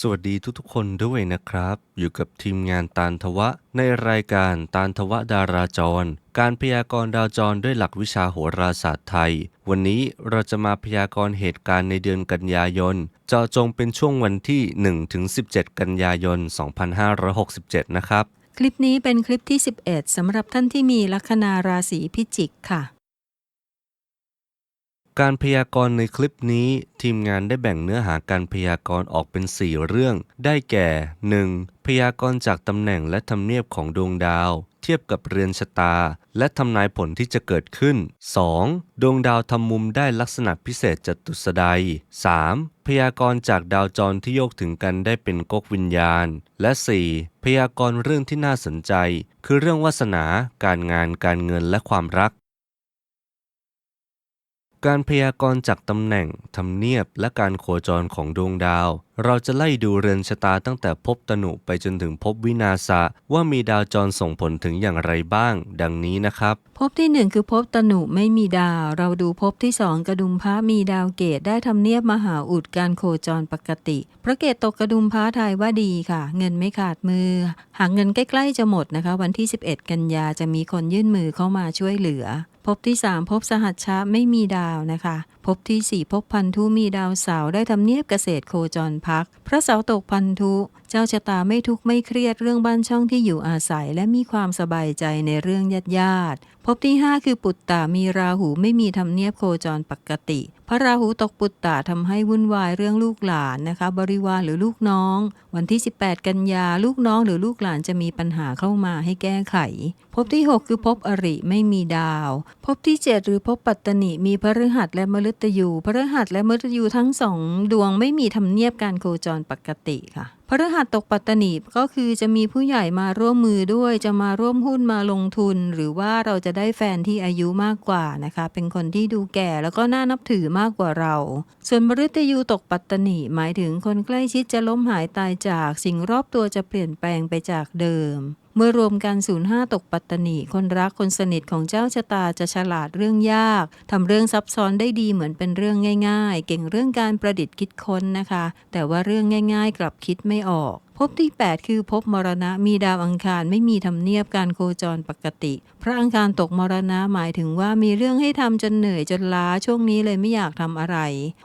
สวัสดีทุกๆคนด้วยนะครับ อยู่กับทีมงานตาลทวะ ในรายการตาลทวะดาราจร การพยากรณ์ดาวจรด้วยหลักวิชาโหราศาสตร์ไทย วันนี้เราจะมาพยากรณ์เหตุการณ์ในเดือนกันยายนเจาะจงเป็นช่วงวันที่1-17 กันยายน 2567 นะครับ คลิปนี้เป็นคลิปที่ 11สำหรับท่านที่มีลัคนาราศีพิจิกค่ะ การพยากรณ์ในคลิปนี้ ทีมงานได้แบ่งเนื้อหาการพยากรณ์ออกเป็น 4 เรื่อง ได้แก่ 1. พยากรณ์จากตำแหน่งและทำเนียบของดวงดาว เทียบกับเรือนชะตา และทำนายผลที่จะเกิดขึ้น 2. ดวงดาวทำมุมได้ลักษณะพิเศษจตุสดัย 3. พยากรณ์จากดาวจรที่โยกถึงกันได้เป็นก๊กวิญญาณ และ 4. พยากรณ์เรื่องที่น่าสนใจ คือเรื่องวาสนา การงานการเงินและความรัก การพยากรณ์จากตำแหน่งทำเนียบและการโคจรของดวงดาว เราจะไล่ดูเรือนชะตาตั้งแต่ภพตนุไปจนถึงภพวินาศะว่ามีดาวจรส่งผลถึงอย่างไรบ้าง ดังนี้นะครับภพที่หนึ่งคือภพตนุไม่มีดาว เราดูภพที่สองกระดุมพระมีดาวเกตได้ทำเนียบมหาอุดการโคจรปกติ พระเกตตกกระดุมพระทายว่าดีค่ะ เงินไม่ขาดมือ หากเงินใกล้ๆจะหมดนะคะ วันที่ 11 กันยาจะมีคนยื่นมือเข้ามาช่วยเหลือ ภพที่3ภพสหัชชะไม่มีดาวนะคะภพที่4ภพพันธุมีดาวเสาได้ทำเนียบเกษตรโคจรพัก พระเสาตกพันธุ จ้าชะตาไม่ทุกข์ไม่เครียดเรื่องบ้านช่องที่อยู่อาศัยและมีความสบายใจในเรื่องญาติญาติภพที่ 5 คือปุตตามีราหูไม่มีทำเนียบโคจรปกติ พระราหูตกปุตตาทำให้วุ่นวายเรื่องลูกหลานนะคะ บริวารหรือลูกน้อง วันที่ 18 กันยาลูกน้องหรือลูกหลานจะมีปัญหาเข้ามาให้แก้ไขภพที่ 6 คือภพอริไม่มีดาวภพที่ 7 หรือภพปัตตนิมีพฤหัสและมฤตยูพฤหัสและมฤตยูทั้งสองดวงไม่มีทำเนียบการโคจรปกติค่ะพฤหัสตกปัตตนีก็คือจะมีผู้ใหญ่มาร่วมมือด้วย จะมาร่วมหุ้นมาลงทุน หรือว่าเราจะได้แฟนที่อายุมากกว่านะคะ เป็นคนที่ดูแก่แล้วก็น่านับถือมากกว่าเรา ส่วนมฤตยูตกปัตตนีหมายถึงคนใกล้ชิดจะล้มหายตายจาก สิ่งรอบตัวจะเปลี่ยนแปลงไปจากเดิม เมื่อรวมกัน05ตกปัตตนีคนรักคนสนิทของเจ้าชะตาจะฉลาดเรื่องยากทำเรื่องซับซ้อนได้ดีเหมือนเป็นเรื่องง่าย ๆ เก่งเรื่องการประดิษฐ์คิดค้นนะคะ แต่ว่าเรื่องง่าย ๆ กลับคิดไม่ออกภพที่ 8 คือภพมรณะมีดาวอังคารไม่มีทำเนียบการโคจรปกติ พระอังคารตกมรณะหมายถึงว่ามีเรื่องให้ทำจนเหนื่อยจนล้าช่วงนี้เลยไม่อยากทำอะไร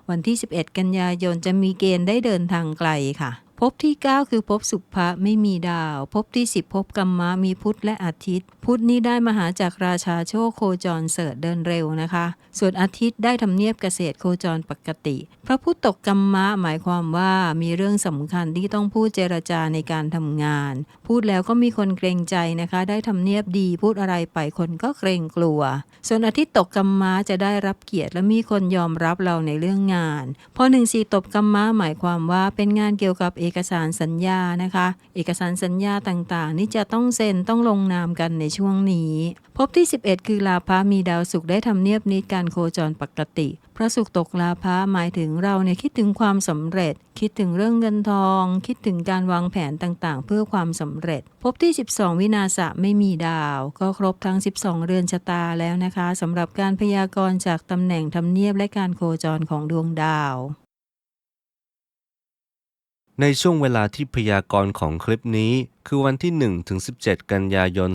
วันที่ 11 กันยายนจะมีเกณฑ์ได้เดินทางไกลค่ะ ภพที่ 9 คือภพสุภะไม่มีดาวภพที่ 10ภพกรรมะมีพุธและอาทิตย์ พุธนี้ได้มหาจากราชาโชคโคจรเสริฐเดินเร็วนะคะ ส่วนอาทิตย์ได้ทำเนียบเกษตรโคจรปกติ พระพุทธตกกรรมะหมายความว่ามีเรื่องสำคัญที่ต้องพูดเจรจาในการทำงาน พูดแล้วก็มีคนเกรงใจนะคะ ได้ทำเนียบดีพูดอะไรไปคนก็เกรงกลัว ส่วนอาทิตย์ตกกรรมะจะได้รับเกียรติและมีคนยอมรับเราในเรื่องงานพอหนึ่งสี่ตกกรรมะหมายความว่าเป็นงานเกี่ยวกับเอกสารสัญญานะคะ เอกสารสัญญาต่างๆ นี่จะต้องเซ็นต้องลงนามกันในช่วงนี้ภพที่ 11 คือลาภะมีดาวศุกร์ได้ทำเนียบนิดการโคจรปกติ ระศุกร์ตกลาภะหมายถึงเราเนี่ยคิดถึงความสำเร็จ คิดถึงเรื่องเงินทอง คิดถึงการวางแผนต่างๆ เพื่อความสำเร็จ พบที่ 12 วินาศะไม่มีดาว ก็ครบทั้ง 12 เรือนชะตาแล้วนะคะสำหรับการพยากรณ์จากตำแหน่งทำเนียบและการโคจรของดวงดาว ในช่วงเวลาที่พยากรณ์ของคลิปนี้ คือวันที่ 1 ถึง 17 กันยายน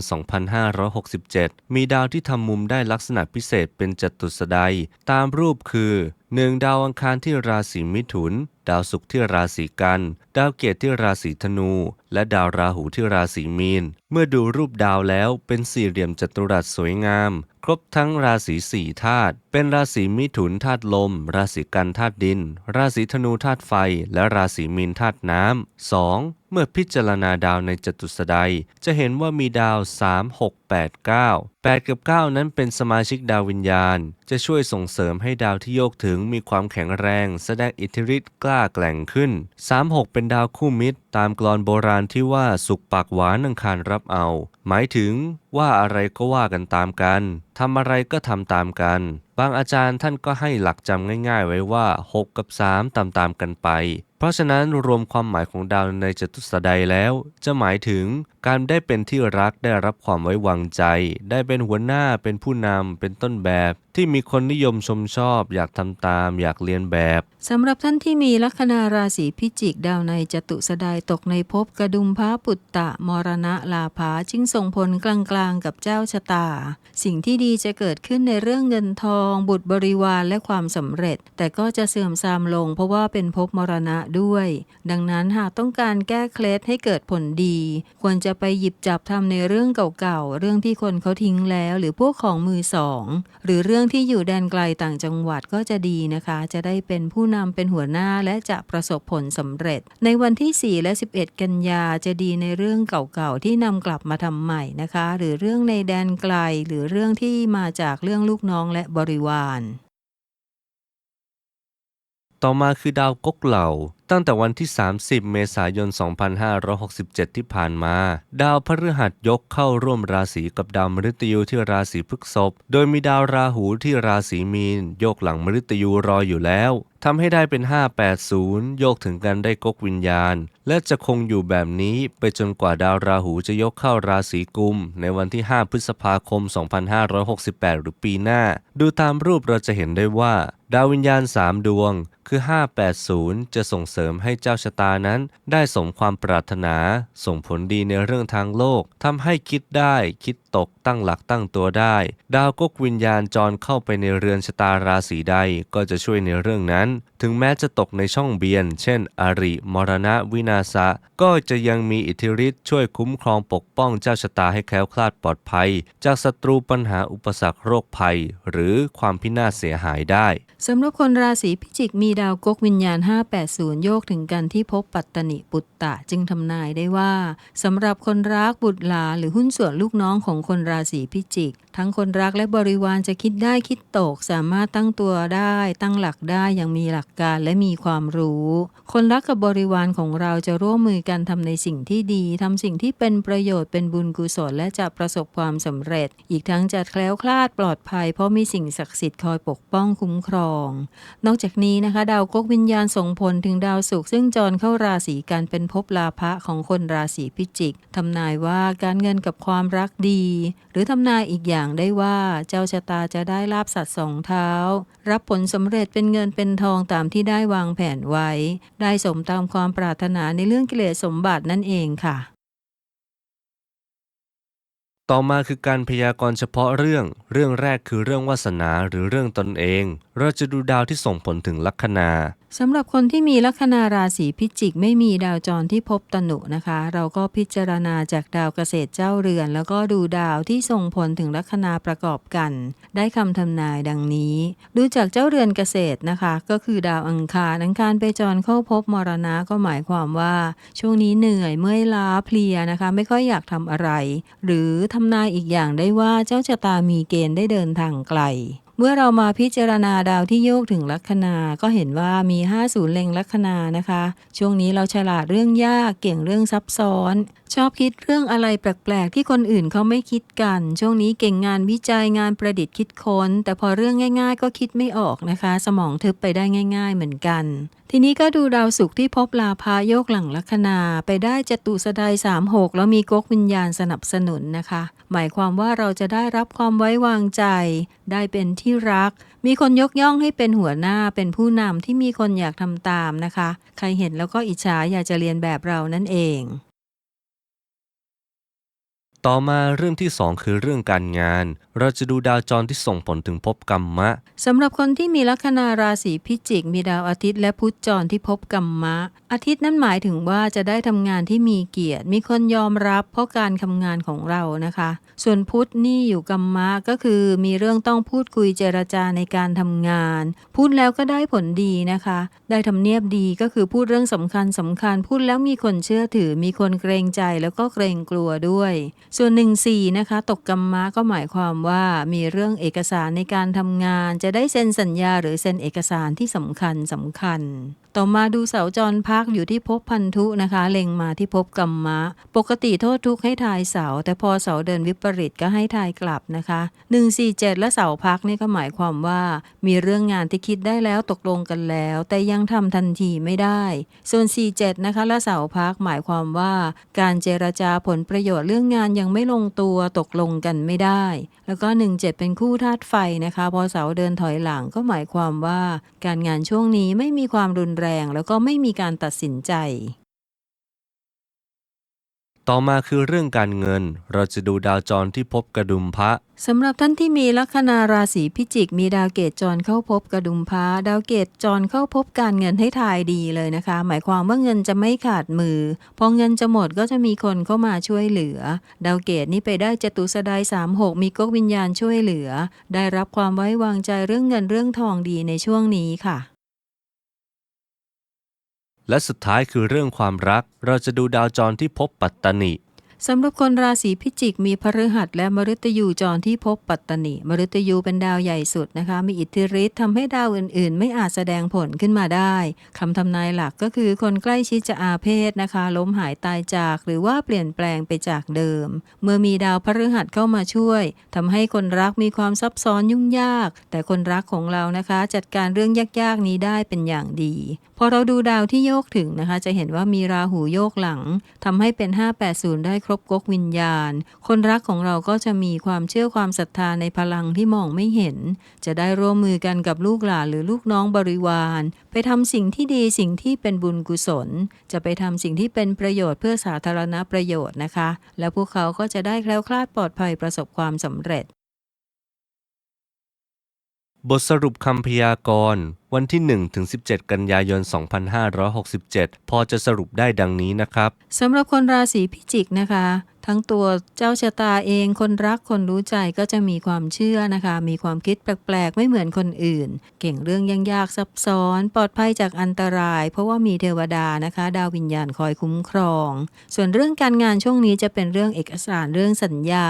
2567 มีดาวที่ทำมุมได้ลักษณะพิเศษเป็นจัตุสดายตามรูปคือ 1. ดาวอังคารที่ราศีมิถุน ดาวศุกร์ที่ราศีกัน ดาวเกตที่ราศีธนู และดาวราหูที่ราศีมีน เมื่อดูรูปดาวแล้วเป็นสี่เหลี่ยมจัตุรัสสวยงาม ครบทั้งราศีสี่ธาตุ เป็นราศีมิถุนธาตุลม ราศีกันธาตุดิน ราศีธนูธาตุไฟ และราศีมีนธาตุน้ำ 2. เมื่อพิจารณาดาวในจตุสดัยจะเห็นว่ามีดาว 3 6 8 9 8 กับ 9 นั้นเป็นสมาชิกดาววิญญาณ จะช่วยส่งเสริมให้ดาวที่โยกถึงมีความแข็งแรง แสดงอิทธิฤทธิ์กล้าแกร่งขึ้น 36 เป็นดาวคู่มิตร ตามกลอนโบราณที่ว่าสุกปากหวานอังคารรับเอา หมายถึงว่าอะไรก็ว่ากันตามกันทำอะไรก็ทำตามกัน บางอาจารย์ท่านก็ให้หลักจำง่าย ๆ ไว้ว่า 6 กับ 3 ตามๆกันไป เพราะฉะนั้นรวมความหมายของดาวในจตุสใดแล้ว จะหมายถึงการได้เป็นที่รักได้รับความไว้วางใจ ได้เป็นหัวหน้าเป็นผู้นำเป็นต้นแบบ ที่มีคนนิยมชมชอบ อยากทำตาม อยากเรียนแบบสำหรับท่านที่มีลัคนาราศีพิจิกดาวในจตุสดายตกในภพกระดุมพระปุตตะมรณะลาภาจึงส่งผลกลางๆกับเจ้าชะตา สิ่งที่ดีจะเกิดขึ้นในเรื่องเงินทอง บุตรบริวารและความสำเร็จ แต่ก็จะเสื่อมทรามลง เพราะว่าเป็นภพมรณะด้วย ดังนั้นหากต้องการแก้เคล็ดให้เกิดผลดี ควรจะไปหยิบจับทำในเรื่องเก่าๆเรื่องที่คนเขาทิ้งแล้ว หรือพวกของมือสอง หรือเรื่องที่อยู่แดนไกลต่างจังหวัดก็จะดีนะคะ จะได้เป็นผู้นำเป็นหัวหน้าและจะประสบผลสำเร็จ ในวันที่ 4 และ 11 กันยาจะดีในเรื่องเก่าๆที่นำกลับมาทำใหม่นะคะ หรือเรื่องในแดนไกลหรือเรื่องที่มาจากเรื่องลูกน้องและบริวาร ต่อมาคือดาวก๊กเหล่า ตั้งแต่วันที่ 30 เมษายน 2567 ที่ผ่านมา ดาวพฤหัสยกเข้าร่วมราศีกับดาวมฤตยูที่ราศีพฤษภ โดยมีดาวราหูที่ราศีมีน โยกหลังมฤตยูรออยู่แล้วทำให้ได้เป็น 580 โยกถึงกันได้กกวิญญาณ และจะคงอยู่แบบนี้ไปจนกว่าดาวราหูจะยกเข้าราศีกุม ในวันที่ 5 พฤษภาคม 2568 หรือปีหน้า ดูตามรูปเราจะเห็นได้ว่า ดาววิญญาณ 3 ดวงคือ 580 จะส่งเสริมให้เจ้าชะตานั้น ได้สมความปรารถนา ส่งผลดีในเรื่องทางโลกทำให้คิดได้คิดตกตั้งหลักตั้งตัวได้ ดาวก๊กวิญญาณจรเข้าไปในเรือนชะตาราศีใดก็จะช่วยในเรื่องนั้น ถึงแม้จะตกในช่องเบียน เช่นอาริ มรณะวินาศะก็จะยังมีอิทธิฤทธิ์ช่วยคุ้มครองปกป้องเจ้าชะตาให้แคล้วคลาดปลอดภัย จากศัตรูปัญหาอุปสรรคโรคภัย หรือความพินาศเสียหายได้สำหรับคนราศีพิจิกมีดาวกกวิญญาณ 580โยกถึงกันที่พบปัตตนิปุตตะจึงทำนายได้ว่าสำหรับคนรักบุตรหลานหรือหุ้นส่วนลูกน้องของคนราศีพิจิก ทั้งคนรักและบริวารจะคิดได้คิดตก สามารถตั้งตัวได้ตั้งหลักได้อย่างมีหลักการและมีความรู้ คนรักกับบริวารของเราจะร่วมมือกันทำในสิ่งที่ดีทำสิ่งที่เป็นประโยชน์เป็นบุญกุศลและจะประสบความสำเร็จ อีกทั้งจะแคล้วคลาดปลอดภัย เพราะมีสิ่งศักดิ์สิทธิ์คอยปกป้องคุ้มครอง นอกจากนี้นะคะ ดาวกกวิญญาณส่งผลถึงดาวศุกร์ซึ่งจรเข้าราศีกันเป็นภพลาภะของคนราศีพิจิกทำนายว่าการเงินกับความรักดี หรือทำนายอีกอย่างได้ว่าเจ้าชะตาจะได้ลาบสัตว์สองเท้า รับผลสำเร็จเป็นเงินเป็นทองตามที่ได้วางแผนไว้ ได้สมตามความปรารถนาในเรื่องกิเลสสมบัตินั่นเองค่ะ ต่อมาคือการพยากรณ์เฉพาะเรื่อง เรื่องแรกคือเรื่องวาสนาหรือเรื่องตนเอง เราจะดูดาวที่ส่งผลถึงลัคนาสำหรับคนที่มีลัคนาราศีพิจิกไม่มีดาวจรที่พบตนุนะคะ เราก็พิจารณาจากดาวเกษตรเจ้าเรือน แล้วก็ดูดาวที่ส่งผลถึงลัคนาประกอบกัน ได้คำทำนายดังนี้ ดูจากเจ้าเรือนเกษตรนะคะ ก็คือดาวอังคารอังคารไปจรเข้าพบมรณะก็หมายความว่า ช่วงนี้เหนื่อยเมื่อยล้าเพลียนะคะ ไม่ค่อยอยากทำอะไร หรือทำนายอีกอย่างได้ว่าเจ้าชะตามีเกณฑ์ได้เดินทางไกล เมื่อเรามาพิจารณาดาวที่โยกถึงลัคนา ก็เห็นว่ามี50เล็งลัคนานะคะ ช่วงนี้เราฉลาดเรื่องยากเก่งเรื่องซับซ้อน ชอบคิดเรื่องอะไรแปลกๆ ที่คนอื่นเขาไม่คิดกัน ช่วงนี้เก่งงานวิจัยงานประดิษฐ์คิดค้น แต่พอเรื่องง่าย ๆ ก็คิดไม่ออกนะคะ สมองทึบไปได้ง่าย ๆ เหมือนกัน ทีนี้ก็ดูดาวศุกร์ที่พบลาภาโยกหลังลัคนา ไปได้จตุสดาย36แล้วมีก๊กวิญญาณสนับสนุนนะคะ หมายความว่าเราจะได้รับความไว้วางใจ ได้เป็นที่รัก มีคนยกย่องให้เป็นหัวหน้าเป็นผู้นำที่มีคนอยากทำตามนะคะ ใครเห็นแล้วก็อิจฉาอยากจะเรียนแบบเรานั่นเอง ต่อมาเรื่องที่ 2 คือเรื่องการงาน เราจะดูดาวจรที่ส่งผลถึงภพกรรมะสำหรับคนที่มีลัคนาราศีพิจิก มีดาวอาทิตย์และพุธจรที่พบกรรมะ อาทิตย์นั้นหมายถึงว่าจะได้ทำงานที่มีเกียรติ มีคนยอมรับเพราะการทำงานของเรานะคะ ส่วนพุธนี่อยู่กรรมะก็คือมีเรื่องต้องพูดคุยเจรจาในการทำงาน พูดแล้วก็ได้ผลดีนะคะ ได้ทำเนียบดีก็คือพูดเรื่องสำคัญสำคัญ พูดแล้วมีคนเชื่อถือ มีคนเกรงใจแล้วก็เกรงกลัวด้วยส่วน 14 นะคะ ตกกรรมะก็หมายความว่ามีเรื่องเอกสารในการทำงาน จะได้เซ็นสัญญาหรือเซ็นเอกสารที่สำคัญสำคัญ ต่อมาดูเสาจรพักอยู่ที่ภพพันธุนะคะ เล็งมาที่ภพกรรมะ ปกติโทษทุกข์ให้ทายเสา แต่พอเสาเดินวิปริตก็ให้ทายกลับนะคะ147 และเสาพักนี่ก็หมายความว่า มีเรื่องงานที่คิดได้แล้วตกลงกันแล้ว แต่ยังทำทันทีไม่ได้ ส่วน 47 นะคะและเสาพักหมายความว่า การเจรจาผลประโยชน์เรื่องงานยังไม่ลงตัวตกลงกันไม่ได้ แล้วก็ 17 เป็นคู่ธาตุไฟนะคะ พอเสาเดินถอยหลังก็หมายความว่า การงานช่วงนี้ไม่มีความรุนแรงแล้วก็ไม่มีการตัดสินใจ ต่อมาคือเรื่องการเงิน เราจะดูดาวจรที่พบกระดุมพระสำหรับท่านที่มีลัคนาราศีพิจิก มีดาวเกตจรเข้าพบกระดุมพระดาวเกตจรเข้าพบการเงินให้ทายดีเลยนะคะ หมายความว่าเงินจะไม่ขาดมือ พอเงินจะหมดก็จะมีคนเข้ามาช่วยเหลือ ดาวเกตนี่ไปได้จตุสดายสามหกมีก๊กวิญญาณช่วยเหลือ ได้รับความไว้วางใจเรื่องเงินเรื่องทองดีในช่วงนี้ค่ะ และสุดท้ายคือเรื่องความรัก เราจะดูดาวจรที่พบปัตตนิ สำหรับคนราศีพิจิกมีพฤหัสและมฤตยูจรที่พบปัตตนิมฤตยูเป็นดาวใหญ่สุดนะคะ มีอิทธิฤทธิ์ทำให้ดาวอื่นๆ ไม่อาจแสดงผลขึ้นมาได้คำทำนายหลักก็คือคนใกล้ชิดจะอาเพศนะคะ ล้มหายตายจากหรือว่าเปลี่ยนแปลงไปจากเดิม เมื่อมีดาวพฤหัสเข้ามาช่วยทำให้คนรักมีความซับซ้อนยุ่งยาก แต่คนรักของเรานะคะ จัดการเรื่องยากๆนี้ได้เป็นอย่างดี พอเราดูดาวที่โยกถึงนะคะ จะเห็นว่ามีราหูโยกหลังทำให้เป็น 580 ได้ครบก๊กวิญญาณ คนรักของเราก็จะมีความเชื่อความศรัทธาในพลังที่มองไม่เห็น จะได้ร่วมมือกันกับลูกหลานหรือลูกน้องบริวาร ไปทำสิ่งที่ดีสิ่งที่เป็นบุญกุศล จะไปทำสิ่งที่เป็นประโยชน์เพื่อสาธารณประโยชน์นะคะ และพวกเขาก็จะได้แคล้วคลาดปลอดภัยประสบความสำเร็จ บทสรุปคำพยากรณ์วันที่ 1 ถึง 17 กันยายน 2567 พอจะสรุปได้ดังนี้นะครับสำหรับคนราศีพิจิกนะคะ ทั้งตัวเจ้าชะตาเองคนรักคนรู้ใจก็จะมีความเชื่อนะคะ มีความคิดแปลกๆ ไม่เหมือนคนอื่น เก่งเรื่องยากๆซับซ้อน ปลอดภัยจากอันตราย เพราะว่ามีเทวดานะคะ ดาววิญญาณคอยคุ้มครอง ส่วนเรื่องการงานช่วงนี้จะเป็นเรื่องเอกสารเรื่องสัญญา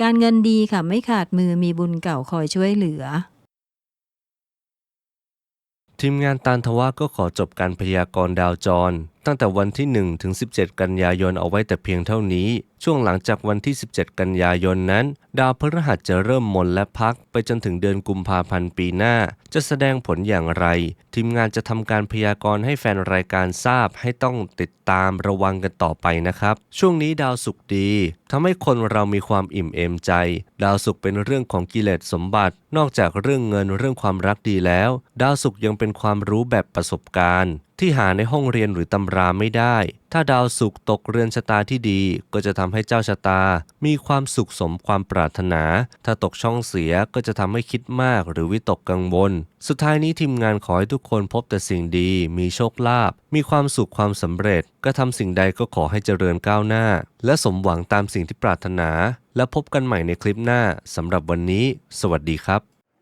การเงินดีค่ะไม่ขาดมือมีบุญเก่าคอยช่วยเหลือ ทีมงานตานทวะก็ขอจบการพยากรณ์ดาวจร ตั้งแต่วันที่ 1 ถึง 17 กันยายนเอาไว้แต่เพียงเท่านี้ ช่วงหลังจากวันที่ 17 กันยายนนั้น ดาวพฤหัสจะเริ่มมนและพักไปจนถึงเดือนกุมภาพันธ์ปีหน้า จะแสดงผลอย่างไร ทีมงานจะทำการพยากรณ์ให้แฟนรายการทราบให้ต้องติดตามระวังกันต่อไปนะครับ ช่วงนี้ดาวสุขดีทำให้คนเรามีความอิ่มเอมใจ ดาวสุขเป็นเรื่องของกิเลสสมบัติ นอกจากเรื่องเงินเรื่องความรักดีแล้ว ดาวสุขยังเป็นความรู้แบบประสบการณ์ที่หาในห้องเรียนหรือตำราไม่ได้ ถ้าดาวสุขตกเรือนชะตาที่ดี ก็จะทำให้เจ้าชะตา มีความสุขสมความปรารถนา ถ้าตกช่องเสียก็จะทำให้คิดมากหรือวิตกกังวล สุดท้ายนี้ทีมงานขอให้ทุกคนพบแต่สิ่งดี มีโชคลาภ มีความสุขความสำเร็จ ก็ทำสิ่งใดก็ขอให้เจริญก้าวหน้า และสมหวังตามสิ่งที่ปรารถนา และพบกันใหม่ในคลิปหน้าสำหรับวันนี้ สวัสดีครับ